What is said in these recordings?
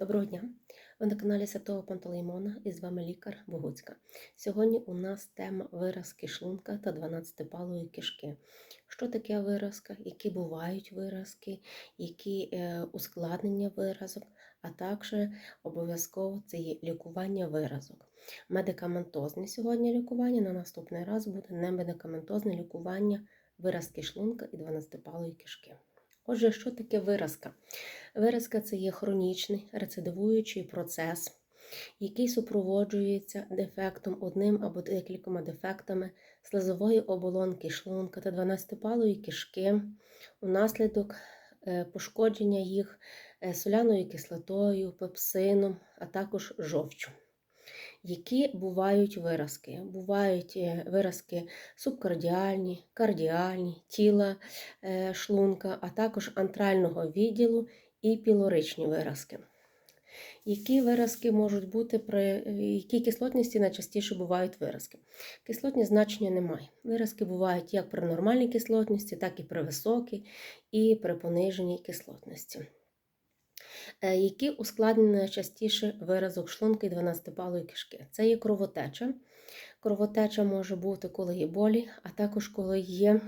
Доброго дня! Ви на каналі Святого Пантелеймона і з вами лікар Богуцька. Сьогодні у нас тема виразки шлунка та 12-палої кишки. Що таке виразка, які бувають виразки, які е, ускладнення виразок, а також обов'язково це є лікування виразок. Медикаментозне сьогодні лікування, на наступний раз буде немедикаментозне лікування виразки шлунка і 12-палої кишки. Отже, що таке виразка? Виразка це є хронічний рецидивуючий процес, який супроводжується дефектом одним або декількома дефектами слизової оболонки шлунка та 12-палої кишки унаслідок е, пошкодження їх е, соляною кислотою, пепсином, а також жовчю. Які бувають виразки? Бувають е, виразки субкардіальні, кардіальні, тіла е, шлунка, а також антрального відділу і пілоричні виразки. Які виразки можуть бути при якій кислотності найчастіше бувають виразки? Кислотні значення немає. Виразки бувають як при нормальній кислотності, так і при високій, і при пониженій кислотності. Е, які ускладнені найчастіше виразок шлунка і 12-палої кишки? Це є кровотеча. Кровотеча може бути, коли є болі, а також коли є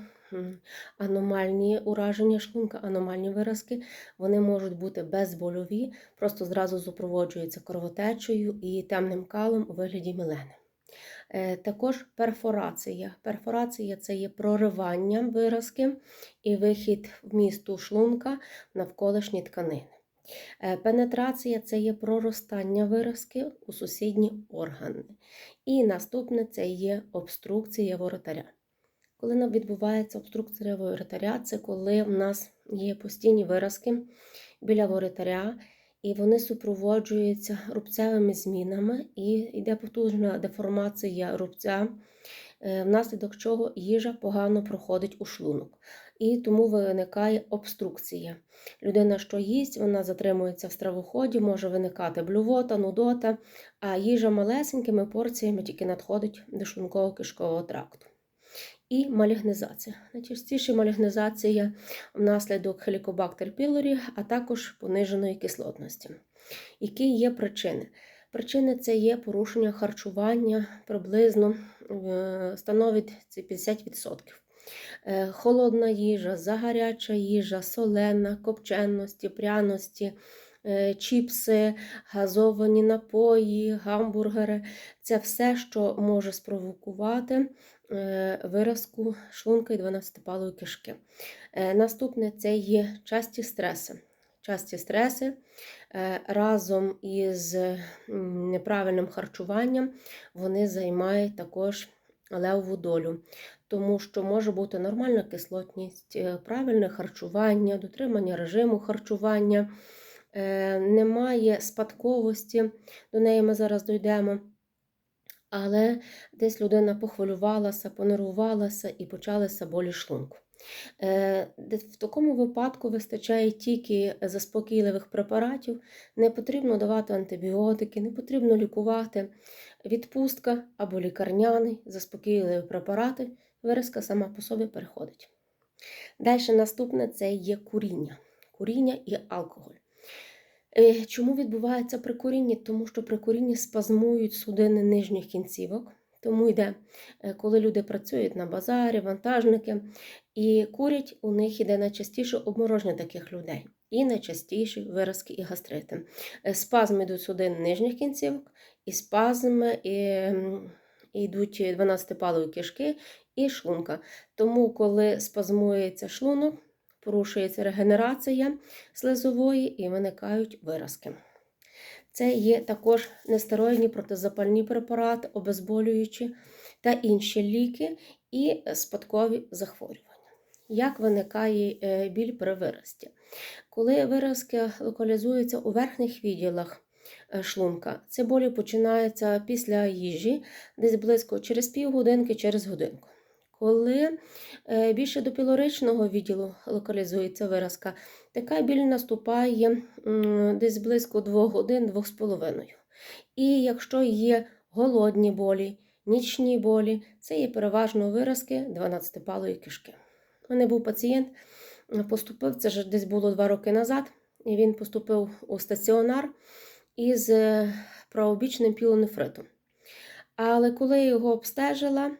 аномальні ураження шлунка, аномальні виразки, вони можуть бути безбольові, просто зразу супроводжуються кровотечею і темним калом у вигляді мілени. Е, також перфорація. Перфорація це є проривання виразки і вихід вмісту шлунка навколишні тканини. Е, пенетрація це є проростання виразки у сусідні органи. І наступне це є обструкція воротаря. Коли нам відбувається обструкція воротаря, це коли в нас є постійні виразки біля воротаря, і вони супроводжуються рубцевими змінами, і йде потужна деформація рубця, внаслідок чого їжа погано проходить у шлунок. І тому виникає обструкція. Людина, що їсть, вона затримується в стравоході, може виникати блювота, нудота, а їжа малесенькими порціями тільки надходить до шлунково кишкового тракту і малігнизація. Найчастіше малігнизація внаслідок хелікобактер пілорі, а також пониженої кислотності. Які є причини? Причини це є порушення харчування приблизно е, становить 50%. Е, холодна їжа, загаряча їжа, солена, копченості, пряності, е, чіпси, газовані напої, гамбургери це все, що може спровокувати виразку шлунка і 12-палої кишки. Наступне це є часті стреси. Часті стреси е, разом із неправильним харчуванням вони займають також левову долю, тому що може бути нормальна кислотність, правильне харчування, дотримання режиму харчування, немає спадковості, до неї ми зараз дійдемо. Але десь людина похвилювалася, понервувалася і почалися болі шлунку. Е, в такому випадку вистачає тільки заспокійливих препаратів, не потрібно давати антибіотики, не потрібно лікувати відпустка або лікарняний, заспокійливі препарати, виразка сама по собі переходить. Далі наступне це є куріння. Куріння і алкоголь. Е, чому відбувається при курінні? Тому що при курінні спазмують судини нижніх кінцівок. Тому йде, е, коли люди працюють на базарі, вантажники і курять, у них йде найчастіше обмороження таких людей. І найчастіше виразки і гастрити. Е, спазми йдуть судин нижніх кінцівок, і спазми і, йдуть 12-палові кишки і шлунка. Тому, коли спазмується шлунок, порушується регенерація слизової і виникають виразки. Це є також нестероїдні протизапальні препарати, обезболюючі та інші ліки і спадкові захворювання. Як виникає е, біль при виразці? Коли виразки локалізуються у верхніх відділах е, шлунка, це болі починаються після їжі, десь близько через півгодинки, через годинку. Коли е, більше до пілоричного відділу локалізується виразка, така біль наступає десь близько 2 годин, 2,5. І якщо є голодні болі, нічні болі, це є переважно виразки 12-палої кишки. У мене був пацієнт, поступив, це ж десь було 2 роки назад. і він поступив у стаціонар із е, правобічним пілонефритом. Але коли я його обстежила,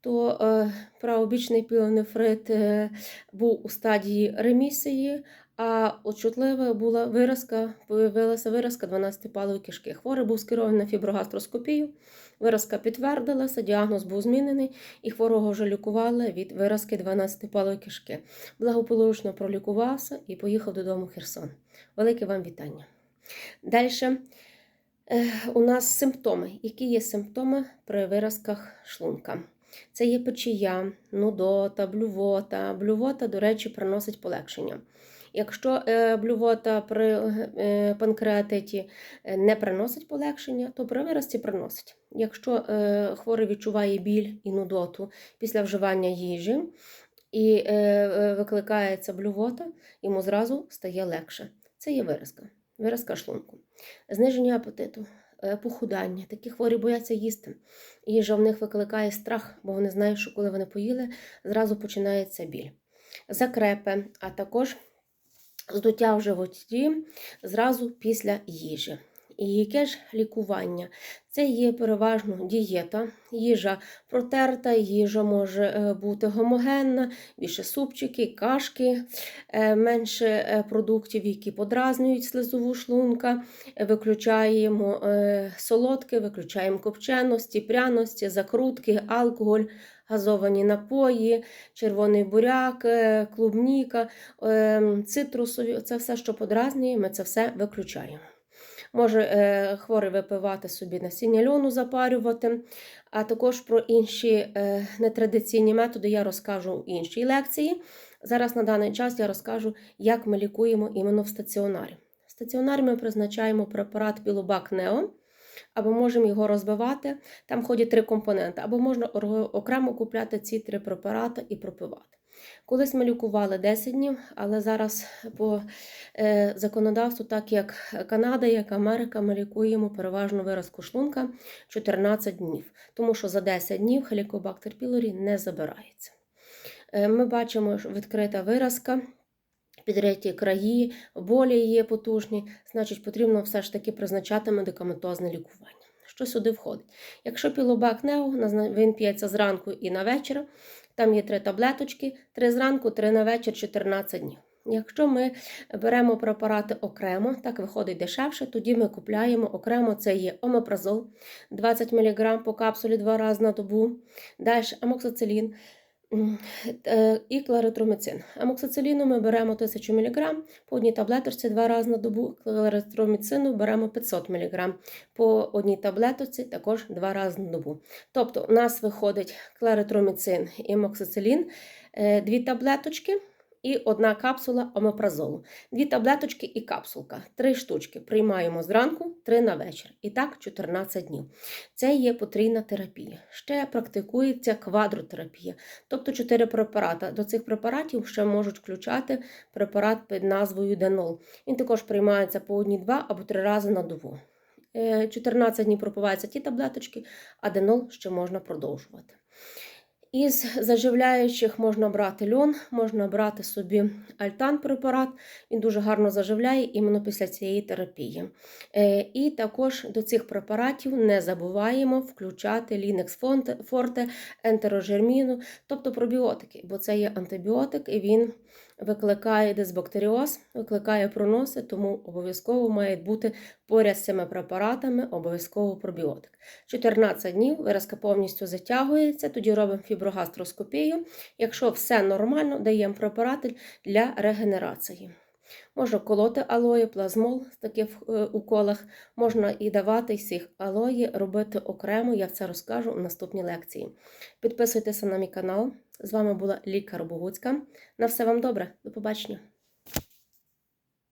то е, правобічний пілонефрит е, був у стадії ремісії, а чутлива була виразка, появилася виразка 12-палої кишки. Хворий був скерований на фіброгастроскопію. Виразка підтвердилася, діагноз був змінений, і хворого вже лікували від виразки 12-палої кишки. Благополучно пролікувався і поїхав додому в Херсон. Велике вам вітання. Далі у нас симптоми. Які є симптоми при виразках шлунка? Це є печія, нудота, блювота. Блювота, до речі, приносить полегшення. Якщо е, блювота при е, панкреатиті е, не приносить полегшення, то при виразці приносить. Якщо хворий відчуває біль і нудоту після вживання їжі і викликається блювота, йому зразу стає легше. Це є виразка, виразка шлунку, зниження апетиту. Похудання, такі хворі бояться їсти. Їжа в них викликає страх, бо вони знають, що коли вони поїли, зразу починається біль. Закрепи, а також здуття в животі зразу після їжі. І яке ж лікування? Це є переважно дієта, їжа протерта, їжа може е, бути гомогенна, більше супчики, кашки, е, менше е, продуктів, які подразнюють слизову шлунка, виключаємо солодке, виключаємо копченості, пряності, закрутки, алкоголь газовані напої, червоний буряк, клубніка, е, цитрусові це все, що подразнює, ми це все виключаємо. Може е, хворий випивати собі насіння льону, запарювати, а також про інші нетрадиційні методи я розкажу в іншій лекції. Зараз на даний час я розкажу, як ми лікуємо іменно в стаціонарі. В стаціонарі ми призначаємо препарат Білобак Нео або можемо його розбивати. Там ходять три компоненти, або можна окремо купляти ці три препарати і пропивати. Колись ми лікували 10 днів, але зараз по е, законодавству, так як Канада, як Америка, ми лікуємо переважно виразку шлунка 14 днів, тому що за 10 днів хелікобактер пілорі не забирається. Е, ми бачимо, що відкрита виразка. Підриті краї, болі є потужні, значить, потрібно все ж таки призначати медикаментозне лікування. Що сюди входить? Якщо пілобак нео, він п'ється зранку і на вечір, там є три таблеточки, три зранку, три на вечір, 14 днів. Якщо ми беремо препарати окремо, так виходить дешевше, тоді ми купляємо окремо це є омепразол 20 мг по капсулі два рази на добу, далі амоксицилін і кларитроміцин. Амоксициліну ми беремо 1000 мг, по одній таблеточці два рази на добу, кларитроміцину беремо 500 мг, по одній таблеточці також два рази на добу. Тобто у нас виходить кларитроміцин і амоксицилін, е, дві таблеточки і одна капсула омепразолу. Дві таблеточки і капсулка. Три штучки. Приймаємо зранку, три на вечір. І так 14 днів. Це є потрійна терапія. Ще практикується квадротерапія, тобто чотири препарати. До цих препаратів ще можуть включати препарат під назвою Денол. Він також приймається по одні, два або три рази на добу. 14 е, днів пропиваються ті таблеточки, а денол ще можна продовжувати. Із заживляючих можна брати льон, можна брати собі альтан препарат, він дуже гарно заживляє іменно після цієї терапії. Е, і також до цих препаратів не забуваємо включати лінекс форте, ентерожерміну, тобто пробіотики, бо це є антибіотик і він викликає дисбактеріоз, викликає проноси, тому обов'язково має бути поряд з цими препаратами обов'язково пробіотик. 14 днів виразка повністю затягується, тоді робимо фіброгастроскопію. Якщо все нормально, даємо препарати для регенерації. Можна колоти алої, плазмол в таких е, уколах, можна і давати всіх алої, робити окремо, я це розкажу в наступній лекції. Підписуйтеся на мій канал. З вами була Лікар Богуцька. На все вам добре, до побачення!